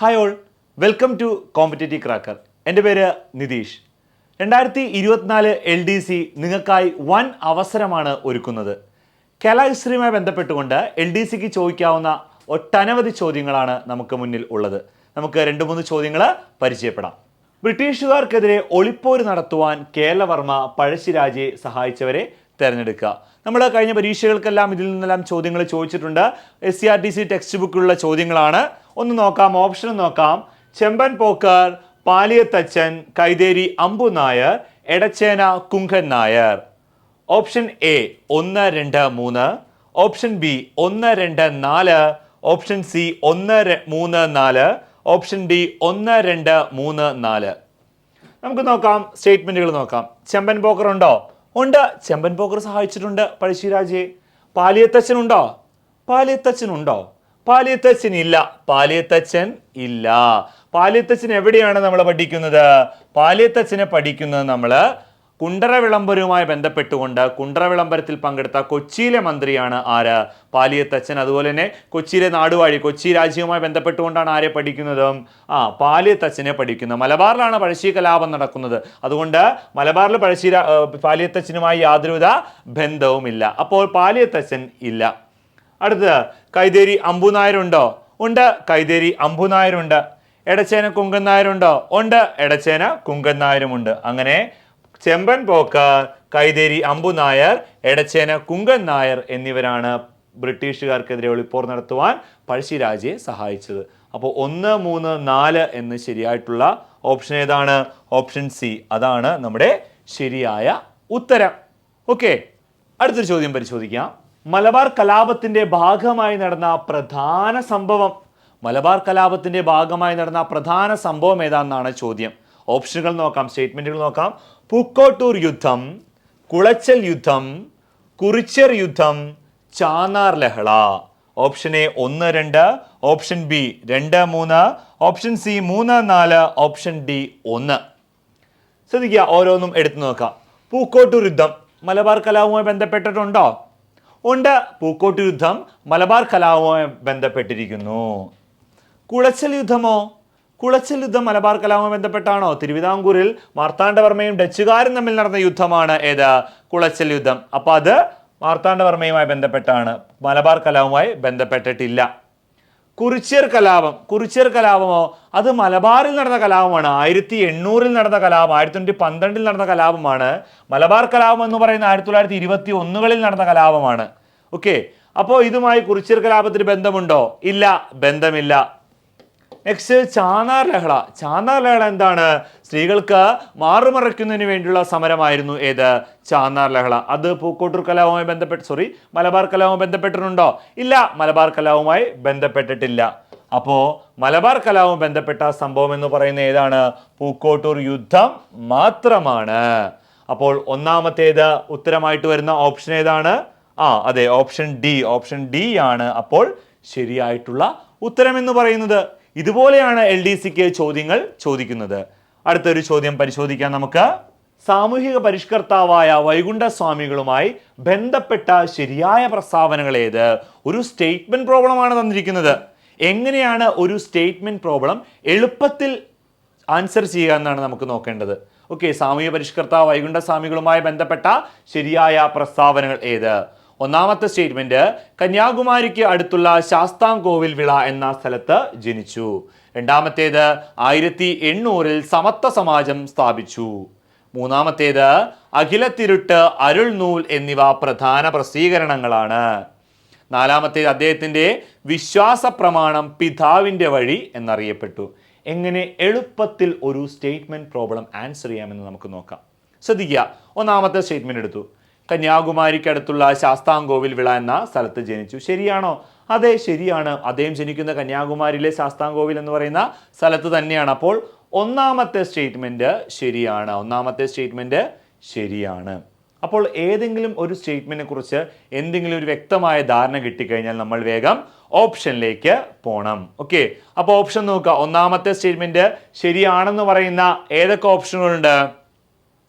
Hi all welcome to competitive cracker എന്റെ പേര് നിതീഷ്. രണ്ടായിരത്തി ഇരുപത്തിനാല് എൽ ഡി സി നിങ്ങൾക്കായി വൻ അവസരമാണ് ഒരുക്കുന്നത്. കല ബന്ധപ്പെട്ടുകൊണ്ട് എൽ ഡി സിക്ക് ചോദിക്കാവുന്ന ഒട്ടനവധി ചോദ്യങ്ങളാണ് നമുക്ക് മുന്നിൽ ഉള്ളത്. നമുക്ക് രണ്ട് മൂന്ന് ചോദ്യങ്ങൾ പരിചയപ്പെടാം. ബ്രിട്ടീഷുകാർക്കെതിരെ ഒളിപ്പോര് നടത്തുവാൻ കേരളവർമ്മ പഴശ്ശിരാജയെ സഹായിച്ചവരെ തിരഞ്ഞെടുക്കുക. നമ്മൾ കഴിഞ്ഞ പരീക്ഷകൾക്കെല്ലാം ഇതിൽ നിന്നെല്ലാം ചോദ്യങ്ങൾ ചോദിച്ചിട്ടുണ്ട്. S C R T C text ബുക്കിലുള്ള ചോദ്യങ്ങളാണ്. ഒന്ന് നോക്കാം ഓപ്ഷൻ നോക്കാം. ചെമ്പൻ പോക്കർ പാലിയത്തച്ചൻ കൈതേരി അമ്പു നായർ എടച്ചേന കുങ്കൻ നായർ. ഓപ്ഷൻ എ ഒന്ന് രണ്ട് മൂന്ന്. ഓപ്ഷൻ ബി ഒന്ന് രണ്ട് നാല്. ഓപ്ഷൻ സി ഒന്ന് മൂന്ന് നാല്. ഓപ്ഷൻ ഡി ഒന്ന് രണ്ട് മൂന്ന് നാല്. നമുക്ക് നോക്കാം സ്റ്റേറ്റ്മെന്റുകൾ നോക്കാം. ചെമ്പൻ പോക്കർ ഉണ്ടോ ഉണ്ട്. ചെമ്പൻ പോക്കർ സഹായിച്ചിട്ടുണ്ട്. പഴശ്ശിരാജയെ പാലിയത്തച്ഛൻ ഉണ്ടോ പാലിയത്തച്ഛൻ ഇല്ല പാലിയത്തച്ഛൻ ഇല്ല. പാലിയത്തച്ഛൻ എവിടെയാണ് നമ്മൾ പഠിക്കുന്നത്? പാലിയത്തച്ഛനെ പഠിക്കുന്നത് നമ്മൾ കുണ്ടറ വിളംബരവുമായി ബന്ധപ്പെട്ടുകൊണ്ട് കുണ്ടറ വിളംബരത്തിൽ പങ്കെടുത്ത കൊച്ചിയിലെ മന്ത്രിയാണ് ആര്? പാലിയത്തച്ഛൻ അതുപോലെ തന്നെ കൊച്ചിയിലെ നാടുവാഴി കൊച്ചി രാജ്യവുമായി ബന്ധപ്പെട്ടുകൊണ്ടാണ് ആരെ പഠിക്കുന്നത്? ആ പാലിയത്തച്ഛനെ പഠിക്കുന്നത് മലബാറിലാണ് പഴശ്ശി കലാപം നടക്കുന്നത്. അതുകൊണ്ട് മലബാറിൽ പഴശ്ശി പാലിയത്തച്ഛനുമായി യാതൊരുവിധ ബന്ധവുമില്ല. അപ്പോൾ പാലിയത്തച്ഛൻ ഇല്ല. അടുത്തത് കൈതേരി അമ്പുനായരുണ്ടോ ഉണ്ട്? കൈതേരി അമ്പുനായരുണ്ട് എടച്ചേന കുങ്കൻ നായരുണ്ടോ ഉണ്ട്? എടച്ചേന കുങ്കൻ നായരുമുണ്ട് അങ്ങനെ ചെമ്പൻ പോക്കർ കൈതേരി അമ്പു നായർ എടച്ചേന കുങ്കൻ നായർ എന്നിവരാണ് ബ്രിട്ടീഷുകാർക്കെതിരെ ഒളിപ്പോർ നടത്തുവാൻ പഴശ്ശിരാജയെ സഹായിച്ചത്. അപ്പോൾ ഒന്ന് മൂന്ന് നാല് എന്ന് ശരിയായിട്ടുള്ള ഓപ്ഷൻ ഏതാണ്? Option C. അതാണ് നമ്മുടെ ശരിയായ ഉത്തരം. ഓക്കെ അടുത്തൊരു ചോദ്യം പരിശോധിക്കാം. മലബാർ കലാപത്തിന്റെ ഭാഗമായി നടന്ന പ്രധാന സംഭവം. മലബാർ കലാപത്തിന്റെ ഭാഗമായി നടന്ന പ്രധാന സംഭവം ഏതാണെന്നാണ് ചോദ്യം. ഓപ്ഷനുകൾ നോക്കാം സ്റ്റേറ്റ്മെന്റുകൾ നോക്കാം. പൂക്കോട്ടൂർ യുദ്ധം കുളച്ചൽ യുദ്ധം കുറിച്ചർ യുദ്ധം ചാനാർ ലഹള. ഓപ്ഷൻ എ ഒന്ന് രണ്ട്. ഓപ്ഷൻ ബി രണ്ട് മൂന്ന്. ഓപ്ഷൻ സി മൂന്ന് നാല്. ഓപ്ഷൻ ഡി ഒന്ന്. ശ്രദ്ധിക്കുക ഓരോന്നും എടുത്തു നോക്കാം. പൂക്കോട്ടൂർ യുദ്ധം മലബാർ കലാപവുമായി ബന്ധപ്പെട്ടിട്ടുണ്ടോ? ഉണ്ട്. പൂക്കോട്ടൂർ യുദ്ധം മലബാർ കലാപവുമായി ബന്ധപ്പെട്ടിരിക്കുന്നു. കുളച്ചൽ യുദ്ധമോ? കുളച്ചൽ യുദ്ധം മലബാർ കലാപവുമായി ബന്ധപ്പെട്ടാണോ? തിരുവിതാംകൂറിൽ മാർത്താണ്ഡവർമ്മയും ഡച്ചുകാരും തമ്മിൽ നടന്ന യുദ്ധമാണ് ഏത്? കുളച്ചൽ യുദ്ധം. അപ്പൊ അത് മാർത്താണ്ഡവർമ്മയുമായി ബന്ധപ്പെട്ടാണ്. മലബാർ കലാപവുമായി ബന്ധപ്പെട്ടിട്ടില്ല. കുറിച്യർ കലാപം. കുറിച്യർ കലാപമോ? അത് മലബാറിൽ നടന്ന കലാപമാണ്. ആയിരത്തി എണ്ണൂറിൽ നടന്ന കലാപം. ആയിരത്തി തൊണ്ണൂറ്റി പന്ത്രണ്ടിൽ നടന്ന കലാപമാണ്. മലബാർ കലാപം എന്ന് പറയുന്ന ആയിരത്തി തൊള്ളായിരത്തി ഇരുപത്തി ഒന്നുകളിൽ നടന്ന കലാപമാണ്. ഓക്കെ. അപ്പോൾ ഇതുമായി കുറിച്യർ കലാപത്തിന് ബന്ധമുണ്ടോ? ഇല്ല. ബന്ധമില്ല. നെക്സ്റ്റ് ചാന്നാർ ലഹള. ചാന്നാർ ലഹള എന്താണ്? സ്ത്രീകൾക്ക് മാറുമറയ്ക്കുന്നതിന് വേണ്ടിയുള്ള സമരമായിരുന്നു ഏത്? ചാന്നാർ ലഹള. അത് പൂക്കോട്ടൂർ കലാവുമായി ബന്ധപ്പെട്ട് സോറി മലബാർ കലാവുമായി ബന്ധപ്പെട്ടിട്ടുണ്ടോ? ഇല്ല മലബാർ കലാവുമായി ബന്ധപ്പെട്ടിട്ടില്ല. അപ്പോൾ മലബാർ കലാവുമായി ബന്ധപ്പെട്ട സംഭവം എന്ന് പറയുന്ന ഏതാണ്? പൂക്കോട്ടൂർ യുദ്ധം മാത്രമാണ്. അപ്പോൾ ഒന്നാമത്തേത് ഉത്തരമായിട്ട് വരുന്ന ഓപ്ഷൻ ഏതാണ്? ആ അതെ ഓപ്ഷൻ ഡി. ഓപ്ഷൻ ഡി ആണ് അപ്പോൾ ശരിയായിട്ടുള്ള ഉത്തരം എന്ന് പറയുന്നത്. ഇതുപോലെയാണ് എൽ ഡി സിക്ക് ചോദ്യങ്ങൾ ചോദിക്കുന്നത്. അടുത്തൊരു ചോദ്യം പരിശോധിക്കാം നമുക്ക്. സാമൂഹിക പരിഷ്കർത്താവായ വൈകുണ്ഠ സ്വാമികളുമായി ബന്ധപ്പെട്ട ശരിയായ പ്രസ്താവനകൾ ഏത്? ഒരു സ്റ്റേറ്റ്മെന്റ് പ്രോബ്ലമാണ് തന്നിരിക്കുന്നത്. എങ്ങനെയാണ് ഒരു സ്റ്റേറ്റ്മെന്റ് പ്രോബ്ലം എളുപ്പത്തിൽ ആൻസർ ചെയ്യുക എന്നാണ് നമുക്ക് നോക്കേണ്ടത്. ഓക്കെ സാമൂഹ്യ പരിഷ്കർത്താവ് വൈകുണ്ഠസ്വാമികളുമായി ബന്ധപ്പെട്ട ശരിയായ പ്രസ്താവനകൾ ഏത്? ഒന്നാമത്തെ സ്റ്റേറ്റ്മെന്റ് കന്യാകുമാരിക്ക് അടുത്തുള്ള ശാസ്താംകോവിൽ വിള എന്ന സ്ഥലത്ത് ജനിച്ചു. രണ്ടാമത്തേത് ആയിരത്തി എണ്ണൂറിൽ സമത്വ സമാജം സ്ഥാപിച്ചു. മൂന്നാമത്തേത് അഖിലത്തിരുട്ട് അരുൾ നൂൽ എന്നിവ പ്രധാന പ്രസിദ്ധീകരണങ്ങളാണ്. നാലാമത്തേത് അദ്ദേഹത്തിന്റെ വിശ്വാസ പ്രമാണം പിതാവിന്റെ വഴി എന്നറിയപ്പെട്ടു. എങ്ങനെ എളുപ്പത്തിൽ ഒരു സ്റ്റേറ്റ്മെന്റ് പ്രോബ്ലം ആൻസർ ചെയ്യാമെന്ന് നമുക്ക് നോക്കാം. ശ്രദ്ധിക്കുക. ഒന്നാമത്തെ സ്റ്റേറ്റ്മെന്റ് എടുത്തു. കന്യാകുമാരിക്കടുത്തുള്ള ശാസ്താംകോവിൽ വിള എന്ന സ്ഥലത്ത് ജനിച്ചു. ശരിയാണോ? അതെ ശരിയാണ്. അദ്ദേഹം ജനിക്കുന്ന കന്യാകുമാരിയിലെ ശാസ്താംകോവിൽ എന്ന് പറയുന്ന സ്ഥലത്ത് തന്നെയാണ്. അപ്പോൾ ഒന്നാമത്തെ സ്റ്റേറ്റ്മെന്റ് ശരിയാണ്. ഒന്നാമത്തെ സ്റ്റേറ്റ്മെന്റ് ശരിയാണ്. അപ്പോൾ ഏതെങ്കിലും ഒരു സ്റ്റേറ്റ്മെന്റിനെ കുറിച്ച് എന്തെങ്കിലും ഒരു വ്യക്തമായ ധാരണ കിട്ടിക്കഴിഞ്ഞാൽ നമ്മൾ വേഗം ഓപ്ഷനിലേക്ക് പോകണം ഓക്കെ? അപ്പോൾ ഓപ്ഷൻ നോക്കുക. ഒന്നാമത്തെ സ്റ്റേറ്റ്മെന്റ് ശരിയാണെന്ന് പറയുന്ന ഏതൊക്കെ ഓപ്ഷനുകളുണ്ട്?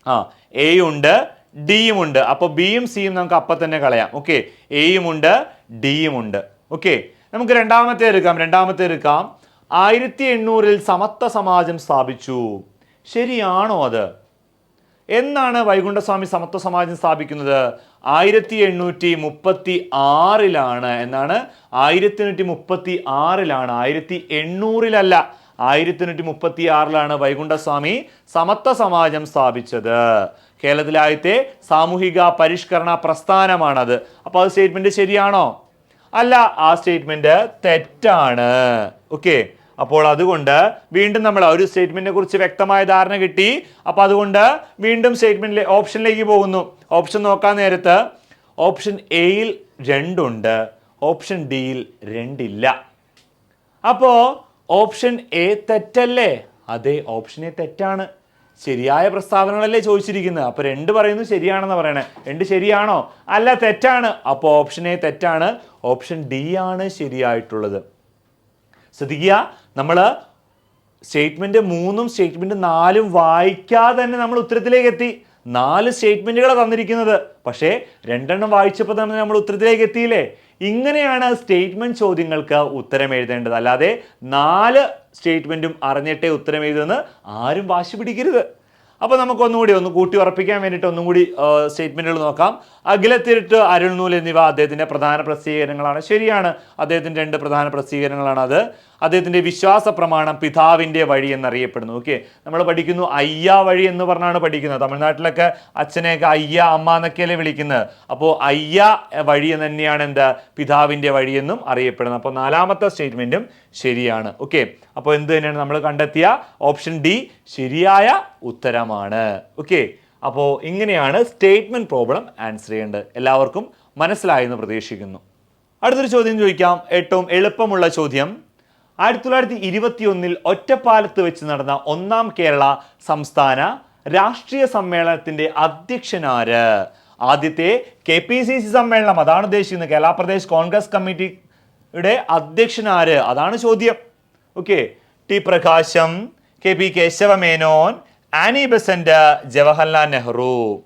ആ എ ഉണ്ട് ഡിയും ഉണ്ട്. അപ്പോൾ ബിയും സിയും നമുക്ക് അപ്പം തന്നെ കളയാം. ഓക്കെ എയും ഉണ്ട് ഡിയും ഉണ്ട്. ഓക്കെ നമുക്ക് രണ്ടാമത്തെ എടുക്കാം. രണ്ടാമത്തെ എടുക്കാം. ആയിരത്തി എണ്ണൂറിൽ സമത്വ സമാജം സ്ഥാപിച്ചു. ശരിയാണോ അത്? എന്നാണ് വൈകുണ്ഠസ്വാമി സമത്വ സമാജം സ്ഥാപിക്കുന്നത്? ആയിരത്തി എണ്ണൂറ്റി മുപ്പത്തി ആറിലാണ് എന്നാണ് ആയിരത്തി എണ്ണൂറ്റി മുപ്പത്തി ആറിലാണ് ആയിരത്തി എണ്ണൂറിലല്ല ആയിരത്തി എണ്ണൂറ്റി മുപ്പത്തി ആറിലാണ് വൈകുണ്ഠസ്വാമി സമത്വ സമാജം സ്ഥാപിച്ചത്. കേരളത്തിലെ ആദ്യത്തെ സാമൂഹിക പരിഷ്കരണ പ്രസ്ഥാനമാണത്. അപ്പോൾ അത് സ്റ്റേറ്റ്മെന്റ് ശരിയാണോ? അല്ല ആ സ്റ്റേറ്റ്മെന്റ് തെറ്റാണ്. ഓക്കെ. അപ്പോൾ അതുകൊണ്ട് വീണ്ടും നമ്മൾ ഒരു സ്റ്റേറ്റ്മെന്റിനെ കുറിച്ച് വ്യക്തമായ ധാരണ കിട്ടി. അപ്പോൾ അതുകൊണ്ട് വീണ്ടും സ്റ്റേറ്റ്മെന്റിലെ ഓപ്ഷനിലേക്ക് പോകുന്നു. ഓപ്ഷൻ നോക്കാൻ നേരത്ത് ഓപ്ഷൻ എയിൽ രണ്ടുണ്ട്. ഓപ്ഷൻ ഡിയിൽ രണ്ടില്ല. അപ്പോൾ ഓപ്ഷൻ എ തെറ്റല്ലേ? അതെ ഓപ്ഷൻ എ തെറ്റാണ്. ശരിയായ പ്രസ്താവനകളല്ലേ ചോദിച്ചിരിക്കുന്നത്? അപ്പോൾ രണ്ട് പറയുന്നു ശരിയാണെന്ന് പറയണേ. രണ്ട് ശരിയാണോ? അല്ല തെറ്റാണ്. അപ്പോൾ ഓപ്ഷൻ എ തെറ്റാണ്. ഓപ്ഷൻ ഡി ആണ് ശരിയായിട്ടുള്ളത്. ശ്രദ്ധിക്കുക. നമ്മൾ സ്റ്റേറ്റ്മെന്റ് മൂന്നും സ്റ്റേറ്റ്മെന്റ് നാലും വായിക്കാതെ തന്നെ നമ്മൾ ഉത്തരത്തിലേക്ക് എത്തി. നാല് സ്റ്റേറ്റ്മെന്റുകളാണ് തന്നിരിക്കുന്നത്. പക്ഷേ രണ്ടെണ്ണം വായിച്ചപ്പോൾ തന്നെ നമ്മൾ ഉത്തരത്തിലേക്ക് എത്തിയില്ലേ? ഇങ്ങനെയാണ് സ്റ്റേറ്റ്മെന്റ് ചോദ്യങ്ങൾക്ക് ഉത്തരം എഴുതേണ്ടത്. അല്ലാതെ നാല് സ്റ്റേറ്റ്മെന്റും അറിഞ്ഞിട്ടേ ഉത്തരം എഴുതുമെന്ന് ആരും വാശി പിടിക്കരുത്. അപ്പോൾ നമുക്ക് ഒന്നുകൂടി ഒന്ന് കൂട്ടി ഉറപ്പിക്കാൻ വേണ്ടിയിട്ട് ഒന്നും കൂടി സ്റ്റേറ്റ്മെന്റുകൾ നോക്കാം. അഖിലത്തിരുട്ട് അരുൾനൂൽ എന്നിവ അദ്ദേഹത്തിന്റെ പ്രധാന പ്രസിദ്ധീകരണങ്ങളാണ്. ശരിയാണ് അദ്ദേഹത്തിന്റെ രണ്ട് പ്രധാന പ്രസിദ്ധീകരണങ്ങളാണ് അത് അദ്ദേഹത്തിന്റെ വിശ്വാസ പ്രമാണം പിതാവിന്റെ വഴി എന്നറിയപ്പെടുന്നു. ഓക്കെ നമ്മൾ പഠിക്കുന്നു അയ്യ വഴി എന്ന് പറഞ്ഞാണ് പഠിക്കുന്നത്. തമിഴ്നാട്ടിലൊക്കെ അച്ഛനെയൊക്കെ അയ്യ അമ്മ എന്നൊക്കെയല്ലേ വിളിക്കുന്നത്. അപ്പോൾ അയ്യ വഴി തന്നെയാണ് എന്താ? പിതാവിന്റെ വഴി എന്നും അറിയപ്പെടുന്നത്. അപ്പോൾ നാലാമത്തെ സ്റ്റേറ്റ്മെന്റും ശരിയാണ്. ഓക്കെ അപ്പോൾ എന്ത് തന്നെയാണ് നമ്മൾ കണ്ടെത്തിയ? ഓപ്ഷൻ ഡി ശരിയായ ഉത്തരമാണ്. ഓക്കെ അപ്പോൾ ഇങ്ങനെയാണ് സ്റ്റേറ്റ്മെന്റ് പ്രോബ്ലം ആൻസർ ചെയ്യേണ്ടത്. എല്ലാവർക്കും മനസ്സിലായെന്ന് പ്രതീക്ഷിക്കുന്നു. അടുത്തൊരു ചോദ്യം ചോദിക്കാം. ഏറ്റവും എളുപ്പമുള്ള ചോദ്യം. ആയിരത്തി തൊള്ളായിരത്തി ഇരുപത്തി ഒന്നിൽ ഒറ്റപ്പാലത്ത് വെച്ച് നടന്ന ഒന്നാം കേരള സംസ്ഥാന രാഷ്ട്രീയ സമ്മേളനത്തിന്റെ അധ്യക്ഷനാര് ആദ്യത്തെ കെ പി സി സി സമ്മേളനം അതാണ് ഉദ്ദേശിക്കുന്നത്. കേരള പ്രദേശ് കോൺഗ്രസ് കമ്മിറ്റിയുടെ അധ്യക്ഷനാര് അതാണ് ചോദ്യം. Okay. T Prakasam K P Kesava Menon Annie Besant Jawaharlal Nehru.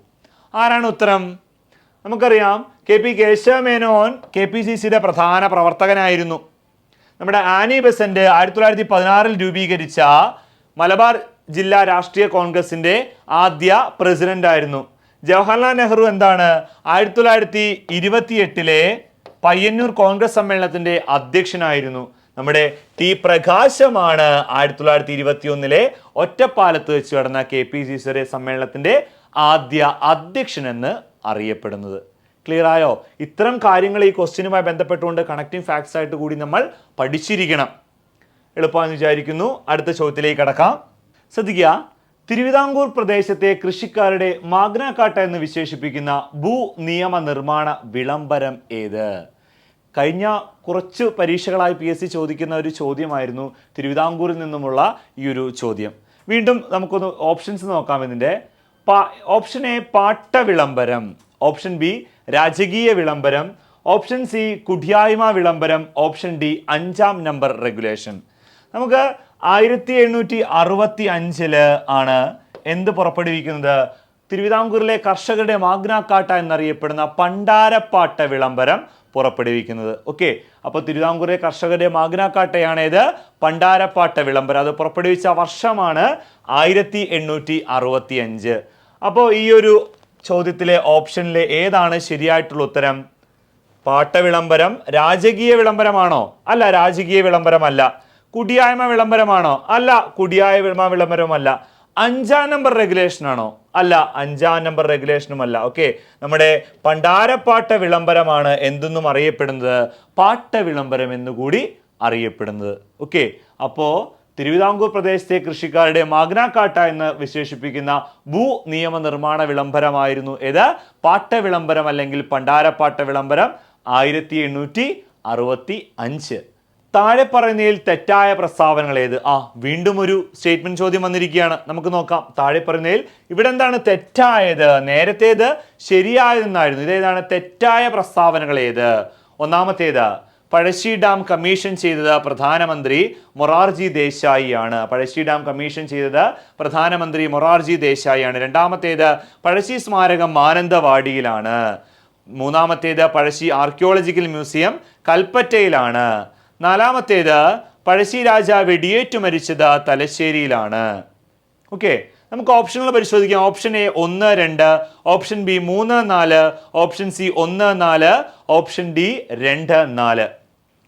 ആരാണ് ഉത്തരം? നമുക്കറിയാം K P Kesava Menon K P C സിയുടെ പ്രധാന പ്രവർത്തകനായിരുന്നു. നമ്മുടെ ആനി ബെസന്റ് ആയിരത്തി തൊള്ളായിരത്തി പതിനാറിൽ രൂപീകരിച്ച മലബാർ ജില്ലാ രാഷ്ട്രീയ കോൺഗ്രസിന്റെ ആദ്യ പ്രസിഡന്റ് ആയിരുന്നു. ജവഹർലാൽ നെഹ്റു എന്താണ്? ആയിരത്തി തൊള്ളായിരത്തി ഇരുപത്തിയെട്ടിലെ പയ്യന്നൂർ കോൺഗ്രസ് സമ്മേളനത്തിന്റെ അധ്യക്ഷനായിരുന്നു. നമ്മുടെ ടി പ്രകാശമാണ് ആയിരത്തി തൊള്ളായിരത്തി ഇരുപത്തി ഒന്നിലെ ഒറ്റപ്പാലത്ത് വെച്ച് നടന്ന കെ പി സി സിയുടെ സമ്മേളനത്തിന്റെ ആദ്യ അധ്യക്ഷനെന്ന് അറിയപ്പെടുന്നത്. ക്ലിയർ ആയോ? ഇത്തരം കാര്യങ്ങൾ ഈ ക്വസ്റ്റ്യനുമായി ബന്ധപ്പെട്ടുകൊണ്ട് കണക്റ്റിംഗ് ഫാക്ട്സ് ആയിട്ട് കൂടി നമ്മൾ പഠിച്ചിരിക്കണം. എളുപ്പമെന്ന് വിചാരിക്കുന്നു. അടുത്ത ചോദ്യത്തിലേക്ക് കടക്കാം. ശ്രദ്ധിക്കുക. തിരുവിതാംകൂർ പ്രദേശത്തെ കൃഷിക്കാരുടെ മാഗ്നാക്കാട്ട എന്ന് വിശേഷിപ്പിക്കുന്ന ഭൂ നിയമ നിർമ്മാണ വിളംബരം ഏത്? കഴിഞ്ഞ കുറച്ച് പരീക്ഷകളായി പി എസ് സി ചോദിക്കുന്ന ഒരു ചോദ്യമായിരുന്നു തിരുവിതാംകൂറിൽ നിന്നുമുള്ള ഈ ഒരു ചോദ്യം. വീണ്ടും നമുക്കൊന്ന് ഓപ്ഷൻസ് നോക്കാം ഇതിന്റെ. ഓപ്ഷൻ എ പാട്ട വിളംബരം. ഓപ്ഷൻ ബി രാജകീയ വിളംബരം ഓപ്ഷൻ സി കുടിയായ്മ വിളംബരം ഓപ്ഷൻ ഡി അഞ്ചാം നമ്പർ റെഗുലേഷൻ. നമുക്ക് ആയിരത്തി എണ്ണൂറ്റി അറുപത്തി അഞ്ചിൽ ആണ് എന്ത് പുറപ്പെടുവിക്കുന്നത്? തിരുവിതാംകൂറിലെ കർഷകരുടെ മാഗ്നാക്കാട്ട എന്നറിയപ്പെടുന്ന പണ്ടാരപ്പാട്ട വിളംബരം പുറപ്പെടുവിക്കുന്നത്. ഓക്കെ അപ്പോൾ തിരുവിതാംകൂറിലെ കർഷകരുടെ മാഗ്നാക്കാട്ടയാണ് ഇത് പണ്ടാരപ്പാട്ട വിളംബരം. അത് പുറപ്പെടുവിച്ച വർഷമാണ് ആയിരത്തി എണ്ണൂറ്റി അറുപത്തി അഞ്ച് അപ്പോൾ ഈ ഒരു ചോദ്യത്തിലെ ഓപ്ഷനിലെ ഏതാണ് ശരിയായിട്ടുള്ള ഉത്തരം? പാട്ട വിളംബരം രാജകീയ വിളംബരമാണോ? അല്ല രാജകീയ വിളംബരമല്ല. കുടിയായ്മ വിളംബരമാണോ? അല്ല കുടിയായ്മ വിളംബരമല്ല അഞ്ചാം നമ്പർ റെഗുലേഷൻ ആണോ അല്ല അഞ്ചാം നമ്പർ റെഗുലേഷനുമല്ല. ഓക്കെ നമ്മുടെ പണ്ടാരപ്പാട്ട വിളംബരമാണ് എന്തെന്നും അറിയപ്പെടുന്നത്? പാട്ട വിളംബരം എന്നുകൂടി അറിയപ്പെടുന്നത്. ഓക്കെ അപ്പോൾ തിരുവിതാംകൂർ പ്രദേശത്തെ കൃഷിക്കാരുടെ മാഗ്നാക്കാട്ട എന്ന് വിശേഷിപ്പിക്കുന്ന ഭൂ നിയമ നിർമ്മാണ വിളംബരമായിരുന്നു ഏത് പാട്ട വിളംബരം അല്ലെങ്കിൽ പണ്ടാരപ്പാട്ട വിളംബരം ആയിരത്തി എണ്ണൂറ്റി അറുപത്തി അഞ്ച് താഴെ പറയുന്നതിൽ തെറ്റായ പ്രസ്താവനകൾ ഏത്? ആ വീണ്ടും ഒരു സ്റ്റേറ്റ്മെന്റ് ചോദ്യം വന്നിരിക്കുകയാണ്. നമുക്ക് നോക്കാം. താഴെ പറയുന്നതിൽ ഇവിടെ എന്താണ് തെറ്റായത്? നേരത്തേത് ശരിയായതെന്നായിരുന്നു. ഇതേതാണ് തെറ്റായ പ്രസ്താവനകൾ ഏത്? ഒന്നാമത്തേത് പഴശ്ശി ഡാം കമ്മീഷൻ ചെയ്തത് പ്രധാനമന്ത്രി മൊറാർജി ദേശായി ആണ് പഴശ്ശി ഡാം കമ്മീഷൻ ചെയ്തത് പ്രധാനമന്ത്രി മൊറാർജി ദേശായി ആണ് രണ്ടാമത്തേത് പഴശ്ശി സ്മാരകം മാനന്തവാടിയിലാണ്. മൂന്നാമത്തേത് പഴശ്ശി ആർക്കിയോളജിക്കൽ മ്യൂസിയം കൽപ്പറ്റയിലാണ്. നാലാമത്തേത് പഴശ്ശി രാജ വെടിയേറ്റു മരിച്ചത് തലശ്ശേരിയിലാണ്. ഓക്കെ നമുക്ക് ഓപ്ഷനുകൾ പരിശോധിക്കാം. ഓപ്ഷൻ എ ഒന്ന് രണ്ട് ഓപ്ഷൻ ബി മൂന്ന് നാല് ഓപ്ഷൻ സി ഒന്ന് നാല് ഓപ്ഷൻ ഡി രണ്ട് നാല്.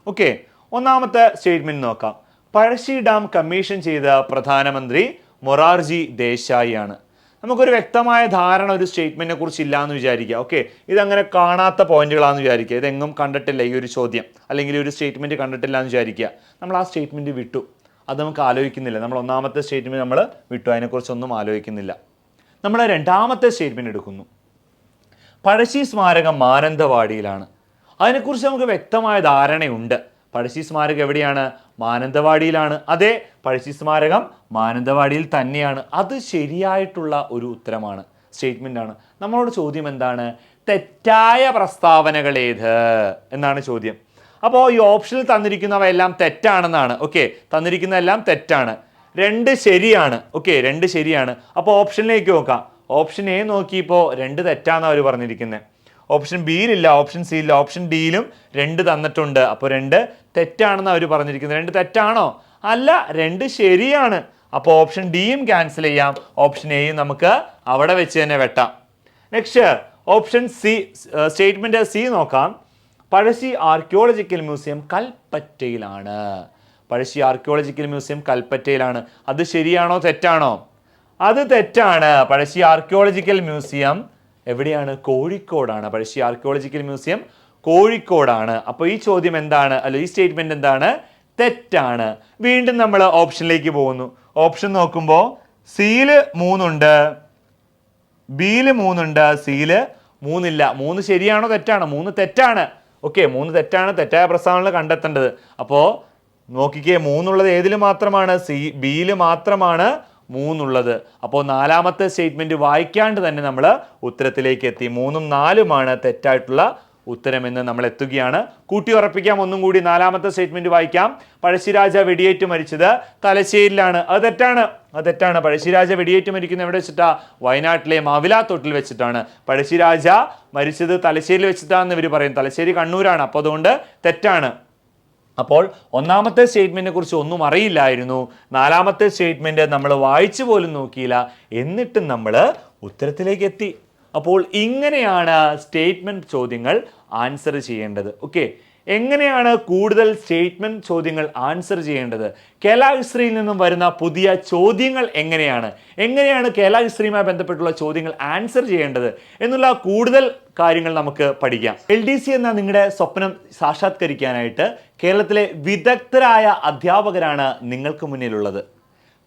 ഓക്കെ ഒന്നാമത്തെ സ്റ്റേറ്റ്മെന്റ് നോക്കാം. പഴശ്ശി ഡാം കമ്മീഷൻ ചെയ്ത പ്രധാനമന്ത്രി മൊറാർജി ദേശായി ആണ് നമുക്കൊരു വ്യക്തമായ ധാരണ ഒരു സ്റ്റേറ്റ്മെന്റിനെ കുറിച്ച് ഇല്ല എന്ന് വിചാരിക്കുക. ഓക്കെ ഇതങ്ങനെ കാണാത്ത പോയിന്റുകളാണെന്ന് വിചാരിക്കുക. ഇതെങ്ങും കണ്ടിട്ടില്ല ഈ ഒരു ചോദ്യം. അല്ലെങ്കിൽ ഒരു സ്റ്റേറ്റ്മെന്റ് കണ്ടിട്ടില്ല എന്ന് വിചാരിക്കുക. നമ്മൾ ആ സ്റ്റേറ്റ്മെന്റ് വിട്ടു. അത് നമുക്ക് ആലോചിക്കുന്നില്ല. നമ്മൾ ഒന്നാമത്തെ സ്റ്റേറ്റ്മെന്റ് നമ്മൾ വിട്ടു. അതിനെക്കുറിച്ചൊന്നും ആലോചിക്കുന്നില്ല. നമ്മൾ രണ്ടാമത്തെ സ്റ്റേറ്റ്മെന്റ് എടുക്കുന്നു. പഴശ്ശി സ്മാരകം മാനന്തവാടിയിലാണ്. അതിനെക്കുറിച്ച് നമുക്ക് വ്യക്തമായ ധാരണയുണ്ട്. പഴശ്ശി സ്മാരകം എവിടെയാണ്? മാനന്തവാടിയിലാണ്. അതെ പഴശ്ശി സ്മാരകം മാനന്തവാടിയിൽ തന്നെയാണ്. അത് ശരിയായിട്ടുള്ള ഒരു ഉത്തരമാണ് സ്റ്റേറ്റ്മെന്റ് ആണ്. നമ്മളോട് ചോദ്യം എന്താണ്? തെറ്റായ പ്രസ്താവനകൾ ഏത്? എന്നാണ് ചോദ്യം. അപ്പോൾ ഈ ഓപ്ഷനിൽ തന്നിരിക്കുന്നവയെല്ലാം തെറ്റാണെന്നാണ്. ഓക്കെ തന്നിരിക്കുന്നതെല്ലാം തെറ്റാണ്. രണ്ട് ശരിയാണ്. ഓക്കെ രണ്ട് ശരിയാണ്. അപ്പോൾ ഓപ്ഷനിലേക്ക് നോക്കാം. ഓപ്ഷൻ എ നോക്കിയപ്പോൾ രണ്ട് തെറ്റാണെന്ന് അവർ പറഞ്ഞിരിക്കുന്നത് ഓപ്ഷൻ ബിയിലില്ല ഓപ്ഷൻ സിയിലില്ല ഓപ്ഷൻ ഡിയിലും രണ്ട് തന്നിട്ടുണ്ട്. അപ്പോൾ രണ്ട് തെറ്റാണെന്ന് അവർ പറഞ്ഞിരിക്കുന്നത്. രണ്ട് തെറ്റാണോ? അല്ല രണ്ട് ശരിയാണ്. അപ്പോൾ ഓപ്ഷൻ ഡിയും ക്യാൻസൽ ചെയ്യാം. ഓപ്ഷൻ എയും നമുക്ക് അവിടെ വെച്ച് തന്നെ വെട്ടാം. Next option C statement C നോക്കാം. പഴശ്ശി ആർക്കിയോളജിക്കൽ മ്യൂസിയം കൽപ്പറ്റയിലാണ്. പഴശ്ശി ആർക്കിയോളജിക്കൽ മ്യൂസിയം കൽപ്പറ്റയിലാണ്. അത് ശരിയാണോ തെറ്റാണോ? അത് തെറ്റാണ്. പഴശ്ശി ആർക്കിയോളജിക്കൽ മ്യൂസിയം എവിടെയാണ്? കോഴിക്കോടാണ്. പഴശ്ശി ആർക്കിയോളജിക്കൽ മ്യൂസിയം കോഴിക്കോടാണ്. അപ്പോൾ ഈ ചോദ്യം എന്താണ്? അല്ല ഈ സ്റ്റേറ്റ്മെന്റ് എന്താണ്? തെറ്റാണ്. വീണ്ടും നമ്മൾ ഓപ്ഷനിലേക്ക് പോകുന്നു. ഓപ്ഷൻ നോക്കുമ്പോൾ സീൽ മൂന്നുണ്ട്. ബിയിൽ മൂന്നുണ്ട്. സീൽ മൂന്നില്ല. മൂന്ന് ശരിയാണോ തെറ്റാണോ? മൂന്ന് തെറ്റാണ്. ഓക്കെ മൂന്ന് തെറ്റാണ്. തെറ്റായ പ്രസ്താവനകൾ കണ്ടെത്തേണ്ടത്. അപ്പോൾ നോക്കിക്കേ മൂന്നുള്ളത് ഏതിൽ മാത്രമാണ്? സി ബിയിൽ മാത്രമാണ് മൂന്നുള്ളത്. അപ്പോൾ നാലാമത്തെ സ്റ്റേറ്റ്മെന്റ് വായിക്കാണ്ട് തന്നെ നമ്മൾ ഉത്തരത്തിലേക്ക് എത്തി മൂന്നും നാലുമാണ് തെറ്റായിട്ടുള്ള ഉത്തരമെന്ന് നമ്മൾ എത്തുകയാണ്. കൂട്ടി ഉറപ്പിക്കാം. ഒന്നും കൂടി നാലാമത്തെ സ്റ്റേറ്റ്മെന്റ് വായിക്കാം. പഴശ്ശിരാജ വെടിയേറ്റ് മരിച്ചത് തലശ്ശേരിയിലാണ്. അത് തെറ്റാണ്. അത് തെറ്റാണ്. പഴശ്ശിരാജ വെടിയേറ്റ് മരിക്കുന്ന എവിടെ വെച്ചിട്ടാ? വയനാട്ടിലെ മാവിലാത്തോട്ടിൽ വെച്ചിട്ടാണ്. പഴശ്ശിരാജ മരിച്ചത് തലശ്ശേരിയിൽ വെച്ചിട്ടാന്ന് ഇവർ പറയും. തലശ്ശേരി കണ്ണൂരാണ്. അപ്പോൾ അതുകൊണ്ട് തെറ്റാണ്. അപ്പോൾ ഒന്നാമത്തെ സ്റ്റേറ്റ്മെന്റിനെ കുറിച്ച് ഒന്നും അറിയില്ലായിരുന്നു. നാലാമത്തെ സ്റ്റേറ്റ്മെന്റ് നമ്മൾ വായിച്ചു പോലും നോക്കിയില്ല. എന്നിട്ടും നമ്മൾ ഉത്തരത്തിലേക്ക് എത്തി. അപ്പോൾ ഇങ്ങനെയാണ് സ്റ്റേറ്റ്മെന്റ് ചോദ്യങ്ങൾ ആൻസർ ചെയ്യേണ്ടത്. ഓക്കെ എങ്ങനെയാണ് കൂടുതൽ സ്റ്റേറ്റ്മെന്റ് ചോദ്യങ്ങൾ ആൻസർ ചെയ്യേണ്ടത്? കേരള ഹിസ്റ്ററിയിൽ നിന്നും വരുന്ന പുതിയ ചോദ്യങ്ങൾ എങ്ങനെയാണ്? എങ്ങനെയാണ് കേരള ഹിസ്റ്ററിയുമായി ബന്ധപ്പെട്ടുള്ള ചോദ്യങ്ങൾ ആൻസർ ചെയ്യേണ്ടത്? എന്നുള്ള കൂടുതൽ കാര്യങ്ങൾ നമുക്ക് പഠിക്കാം. എൽ ഡി സി എന്ന നിങ്ങളുടെ സ്വപ്നം സാക്ഷാത്കരിക്കാനായിട്ട് കേരളത്തിലെ വിദഗ്ധരായ അധ്യാപകരാണ് നിങ്ങൾക്ക് മുന്നിലുള്ളത്.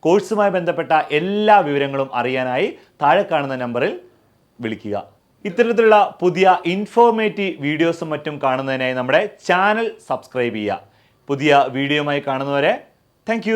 കോഴ്സുമായി ബന്ധപ്പെട്ട എല്ലാ വിവരങ്ങളും അറിയാനായി താഴെ കാണുന്ന നമ്പറിൽ വിളിക്കുക. ഇത്തരത്തിലുള്ള പുതിയ ഇൻഫോർമേറ്റീവ് വീഡിയോസും മറ്റും കാണുന്നതിനായി നമ്മുടെ ചാനൽ സബ്സ്ക്രൈബ് ചെയ്യുക. പുതിയ വീഡിയോയുമായി കാണുന്നവരെ താങ്ക്